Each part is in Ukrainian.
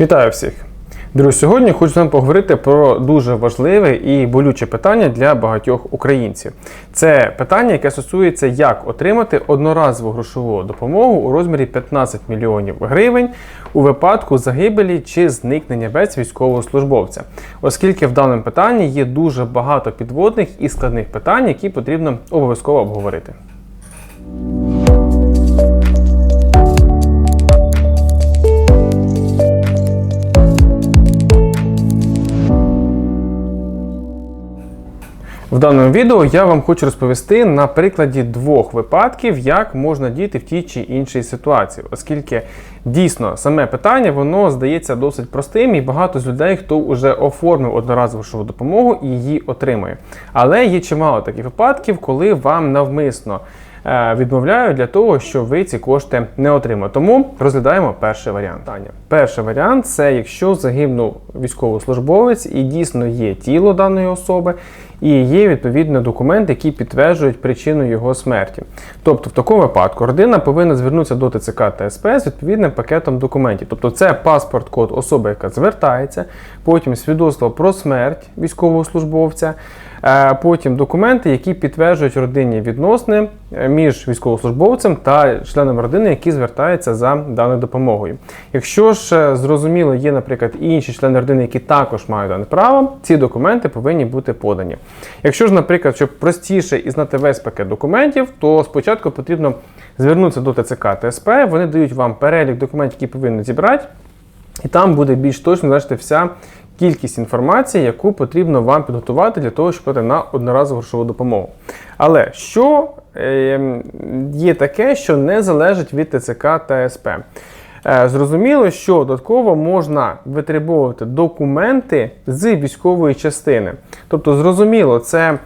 Вітаю всіх! Друзі, сьогодні хочу з вами поговорити про дуже важливе і болюче питання для багатьох українців. Це питання, яке стосується, як отримати одноразову грошову допомогу у розмірі 15 мільйонів гривень у випадку загибелі чи зникнення без військовослужбовця, оскільки в даному питанні є дуже багато підводних і складних питань, які потрібно обов'язково обговорити. В даному відео я вам хочу розповісти на прикладі двох випадків, як можна діяти в тій чи іншій ситуації, оскільки дійсно саме питання воно здається досить простим, і багато з людей, хто вже оформив одноразову допомогу і її отримує. Але є чимало таких випадків, коли вам навмисно е, відмовляють для того, щоб ви ці кошти не отримали. Тому розглядаємо перший варіант. Перший варіант це якщо загинув військовослужбовець і дійсно є тіло даної особи. І є відповідно документи, які підтверджують причину його смерті. Тобто, в такому випадку родина повинна звернутися до ТЦК та СП з відповідним пакетом документів. Тобто, це паспорт, код особи, яка звертається, потім свідоцтво про смерть військовослужбовця, е, потім документи, які підтверджують родинні відносини е, між військовослужбовцем та членом родини, які звертаються за даною допомогою. Якщо ж е, зрозуміло, є, наприклад, інші члени родини, які також мають дане право, ці документи повинні бути подані. Якщо ж, наприклад, щоб простіше і знати весь пакет документів, то спочатку потрібно звернутися до ТЦК та СП, вони дають вам перелік документів, які повинні зібрати, і там буде більш точно значити вся кількість інформації, яку потрібно вам підготувати для того, щоб подати на одноразову грошову допомогу. Але що е, є таке, що не залежить від ТЦК та СП? Е, Зрозуміло, що додатково можна витребовувати документи з військової частини. Тобто, зрозуміло, це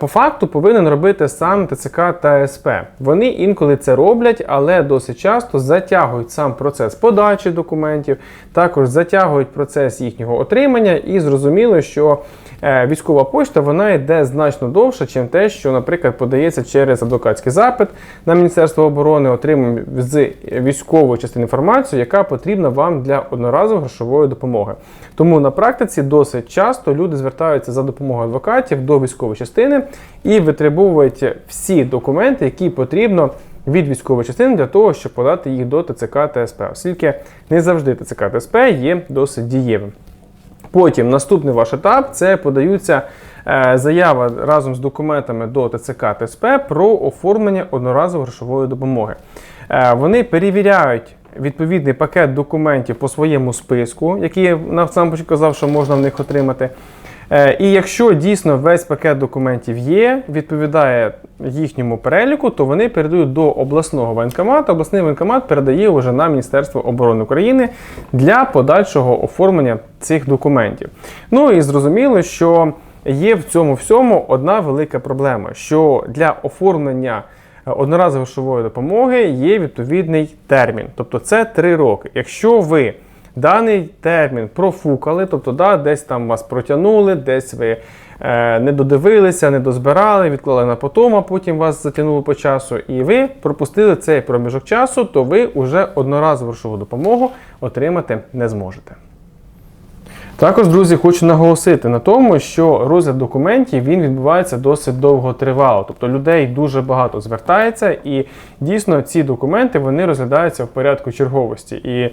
по факту повинен робити сам ТЦК та СП. Вони інколи це роблять, але досить часто затягують сам процес подачі документів, також затягують процес їхнього отримання, і зрозуміло, що е, військова почта вона йде значно довше, ніж те, що, наприклад, подається через адвокатський запит на Міністерство оборони, отримуємо з військової частини інформацію, яка потрібна вам для одноразової грошової допомоги. Тому на практиці досить часто люди звертаються за допомогою адвокатів до військової частини і витребовують всі документи, які потрібно від військової частини для того, щоб подати їх до ТЦК та СП, оскільки не завжди ТЦК та СП є досить дієвим. Потім наступний ваш етап це подаються е, заява разом з документами до ТЦК та СП про оформлення одноразової грошової допомоги. Е, вони перевіряють відповідний пакет документів по своєму списку, який я на самому початку казав, що можна в них отримати. Е, І якщо дійсно весь пакет документів є, відповідає їхньому переліку, то вони передають до обласного воєнкомату. Обласний воєнкомат передає вже на Міністерство оборони України для подальшого оформлення цих документів. Ну і зрозуміло, що є в цьому всьому одна велика проблема: що для оформлення е, одноразової грошової допомоги є відповідний термін, тобто це 3 роки. Якщо ви даний термін профукали, тобто да, десь там вас протягнули, десь ви е, не додивилися, не дозбирали, відклали на потом, а потім вас затягнули по часу, і ви пропустили цей проміжок часу, то ви вже одноразову грошову допомогу отримати не зможете. Також, друзі, хочу наголосити на тому, що розгляд документів він відбувається досить довго тривало. Тобто людей дуже багато звертається, і дійсно ці документи вони розглядаються в порядку черговості. І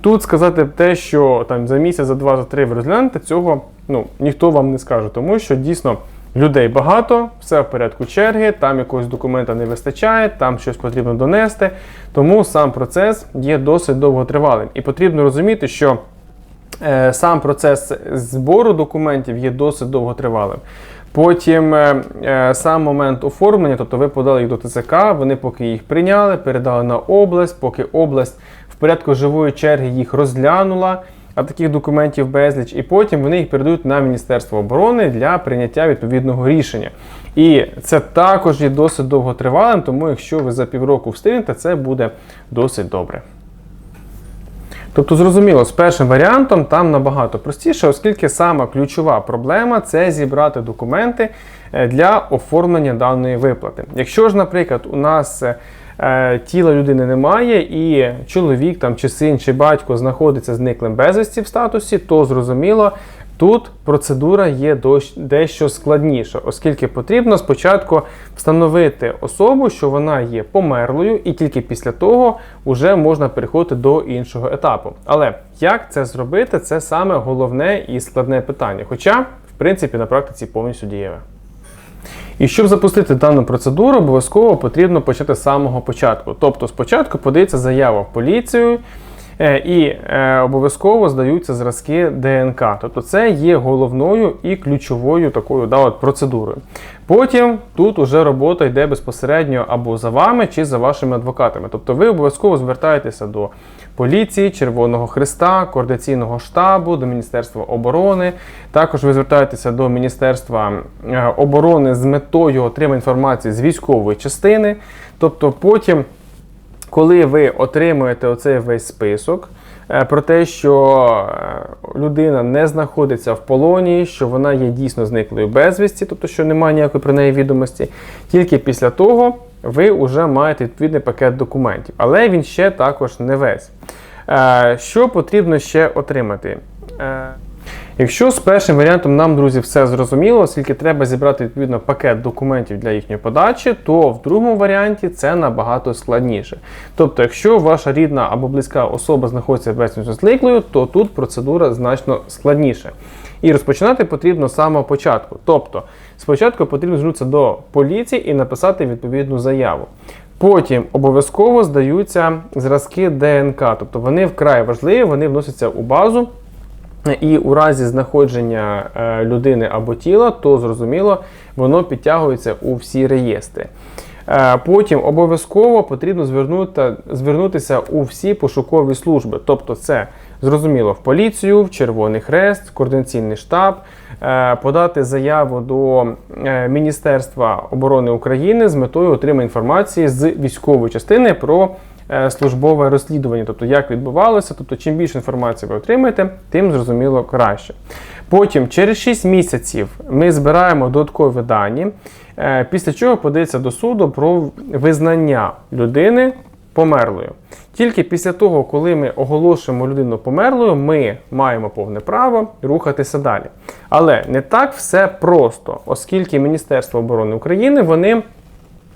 тут сказати те, що там за місяць, за два, за три ви розглянете, цього ну, ніхто вам не скаже, тому що дійсно. Людей багато, все в порядку черги, там якогось документа не вистачає, там щось потрібно донести. Тому сам процес є досить довготривалим. І потрібно розуміти, що е, сам процес збору документів є досить довготривалим. Потім е, е, сам момент оформлення, тобто ви подали їх до ТЦК, вони поки їх прийняли, передали на область, поки область в порядку живої черги їх розглянула, а таких документів безліч, і потім вони їх передають на Міністерство оборони для прийняття відповідного рішення. І це також є досить довготривалим, тому якщо ви за півроку встигнете, це буде досить добре. Тобто, зрозуміло, з першим варіантом там набагато простіше, оскільки сама ключова проблема це зібрати документи е, для оформлення даної виплати. Якщо ж, наприклад, у нас е, тіла людини немає, і чоловік там, чи син, чи батько знаходиться зниклим безвісті в статусі, то зрозуміло. Тут процедура є дещо складніша, оскільки потрібно спочатку встановити особу, що вона є померлою, і тільки після того вже можна переходити до іншого етапу. Але як це зробити, це саме головне і складне питання. Хоча, в принципі, на практиці повністю дієве. І щоб запустити дану процедуру, обов'язково потрібно почати з самого початку. Тобто, спочатку подається заява в поліцію. е, І е, обов'язково здаються зразки ДНК. Тобто це є головною і ключовою такою да, от процедурою. Потім тут уже робота йде безпосередньо або за вами, чи за вашими адвокатами. Тобто ви обов'язково звертаєтеся до поліції, Червоного Христа, координаційного штабу, до Міністерства оборони. Також ви звертаєтеся до Міністерства е, оборони з метою отримання інформації з військової частини. Тобто потім коли ви отримуєте оцей весь список е, про те, що е, людина не знаходиться в полоні, що вона є дійсно зниклою безвісті, тобто що немає ніякої про неї відомості, тільки після того ви вже маєте відповідний пакет документів. Але він ще також не весь. Е, Що потрібно ще отримати? Е, Якщо з першим варіантом нам, друзі, все зрозуміло, оскільки треба зібрати відповідно пакет документів для їхньої подачі, то в другому варіанті це набагато складніше. Тобто, якщо ваша рідна або близька особа знаходиться безвісно зниклою, то тут процедура значно складніша. І розпочинати потрібно з самого початку. Тобто, спочатку потрібно звернутися до поліції і написати відповідну заяву. Потім обов'язково здаються зразки ДНК, тобто вони вкрай важливі, вони вносяться у базу. І у разі знаходження е, людини або тіла, то зрозуміло, воно підтягується у всі реєстри. Е, Потім обов'язково потрібно звернути, звернутися у всі пошукові служби. Тобто, це зрозуміло в поліцію, в Червоний Хрест, координаційний штаб, е, подати заяву до е, Міністерства оборони України з метою отримання інформації з військової частини про службове розслідування, тобто як відбувалося, тобто чим більше інформації ви отримаєте, тим зрозуміло краще. Потім, через 6 місяців, ми збираємо додаткові дані, е, після чого подається до суду про визнання людини померлою. Тільки після того, коли ми оголошуємо людину померлою, ми маємо повне право рухатися далі. Але не так все просто, оскільки Міністерство оборони України вони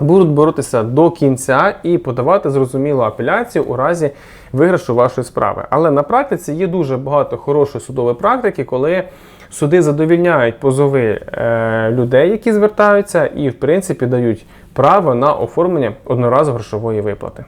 будуть боротися до кінця і подавати зрозумілу апеляцію у разі виграшу вашої справи. Але на практиці є дуже багато хорошої судової практики, коли суди задовільняють позови е, людей, які звертаються, і в принципі дають право на оформлення одноразової грошової виплати.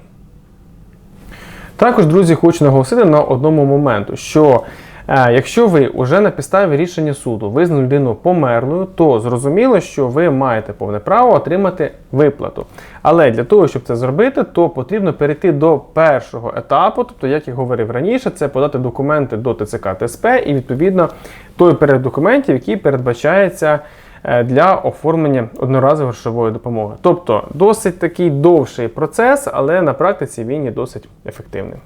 Також, друзі, хочу наголосити на одному моменту, що якщо ви вже на підставі рішення суду визнали людину померлою, то зрозуміло, що ви маєте повне право отримати виплату. Але для того, щоб це зробити, то потрібно перейти до першого етапу, тобто, як я говорив раніше, це подати документи до ТЦК ТСП і відповідно той перелік документів, який передбачається е, для оформлення одноразової грошової допомоги. Тобто досить такий довший процес, але на практиці він є досить ефективним.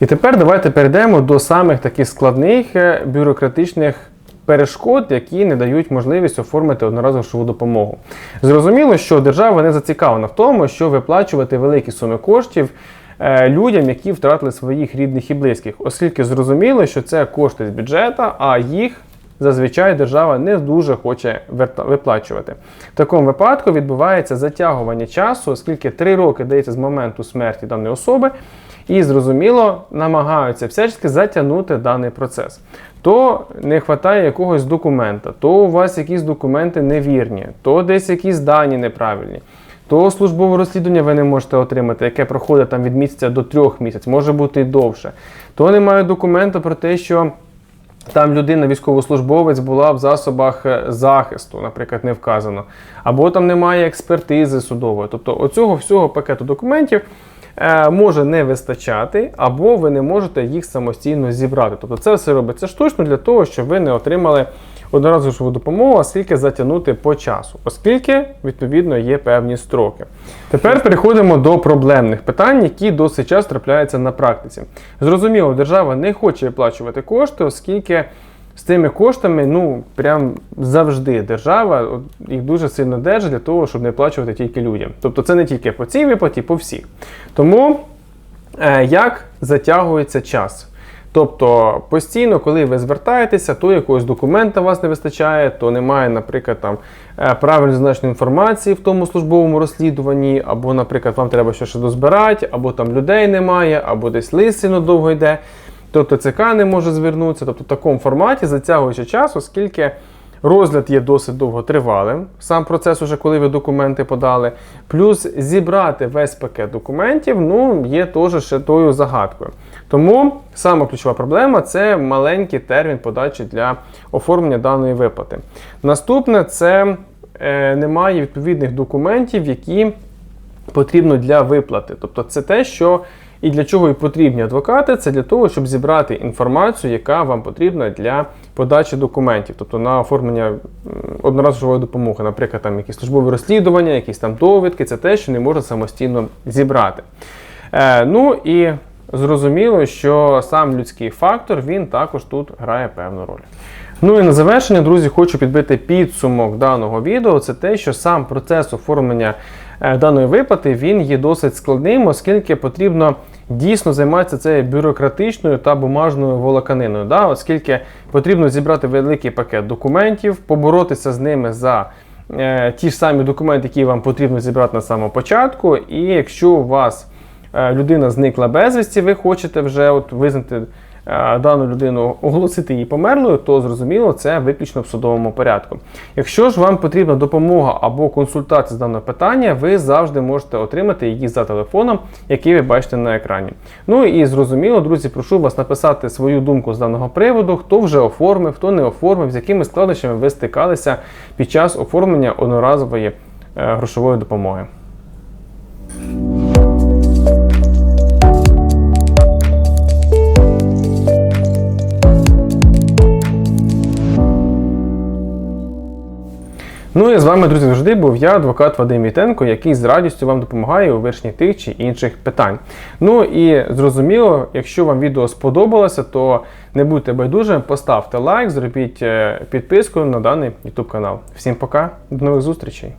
І тепер давайте перейдемо до самих таких складних е, бюрократичних перешкод, які не дають можливість оформити одноразову грошову допомогу. Зрозуміло, що держава не зацікавлена в тому, щоб виплачувати великі суми коштів е, людям, які втратили своїх рідних і близьких, оскільки зрозуміло, що це кошти з бюджету, а їх зазвичай держава не дуже хоче виплачувати. В такому випадку відбувається затягування часу, оскільки 3 роки дається з моменту смерті даної особи, і зрозуміло намагаються всячески затягнути даний процес. То не вистачає якогось документа, то у вас якісь документи невірні, то десь якісь дані неправильні. То службове розслідування ви не можете отримати, яке проходить там від місяця до трьох місяців, може бути і довше. То немає документу про те, що там людина, військовослужбовець, була в засобах е, захисту, наприклад, не вказано. Або там немає експертизи судової. Тобто оцього всього пакету документів може не вистачати, або ви не можете їх самостійно зібрати. Тобто це все робиться штучно для того, щоб ви не отримали одноразову допомогу, оскільки затягнути по часу, оскільки відповідно є певні строки. Тепер переходимо до проблемних питань, які досить часто трапляються на практиці. Зрозуміло, держава не хоче виплачувати кошти, оскільки з цими коштами, ну прям завжди держава їх дуже сильно держить для того, щоб не плачувати тільки людям. Тобто це не тільки по цій виплаті, по всіх. Тому е, як затягується час? Тобто постійно, коли ви звертаєтеся, то якогось документа у вас не вистачає, то немає, наприклад, там е, правильно зазначеної інформації в тому службовому розслідуванні, або, наприклад, вам треба щось дозбирати, або там людей немає, або десь лист сильно довго йде. Тобто ЦК не може звернутися. Тобто в такому форматі затягуючи час, оскільки розгляд є досить довготривалим, сам процес, уже коли ви документи подали, плюс зібрати весь пакет документів, ну, є теж ще тою загадкою. Тому сама ключова проблема це маленький термін подачі для оформлення даної виплати. Наступне це е, немає відповідних документів, які потрібно для виплати. Тобто це те, що і для чого і потрібні адвокати, це для того, щоб зібрати інформацію, яка вам потрібна для подачі документів, тобто на оформлення одноразової допомоги, наприклад, там якісь службові розслідування, якісь там довідки, це те, що не можна самостійно зібрати. Е, ну і зрозуміло, що сам людський фактор він також тут грає певну роль. Ну і на завершення, друзі, хочу підбити підсумок даного відео. Це те, що сам процес оформлення е, даної виплати він є досить складним, оскільки потрібно дійсно займається цією бюрократичною та бумажною волоканиною. Да? Оскільки потрібно зібрати великий пакет документів, поборотися з ними за е, ті ж самі документи, які вам потрібно зібрати на самому початку. І якщо у вас е, людина зникла безвісті, ви хочете вже от визнати дану людину, оголосити її померлою, то зрозуміло, це виключно в судовому порядку. Якщо ж вам потрібна допомога або консультація з даного питання, ви завжди можете отримати її за телефоном, який ви бачите на екрані. Ну і зрозуміло, друзі, прошу вас написати свою думку з даного приводу, хто вже оформив, хто не оформив, з якими складнощами ви стикалися під час оформлення одноразової е, грошової допомоги. Ну і з вами, друзі, завжди був я, адвокат Вадим Вітенко, який з радістю вам допомагає у вирішенні тих чи інших питань. Ну і зрозуміло, якщо вам відео сподобалося, то не будьте байдужими, поставте лайк, зробіть е, підписку на даний YouTube канал. Всім пока, до нових зустрічей!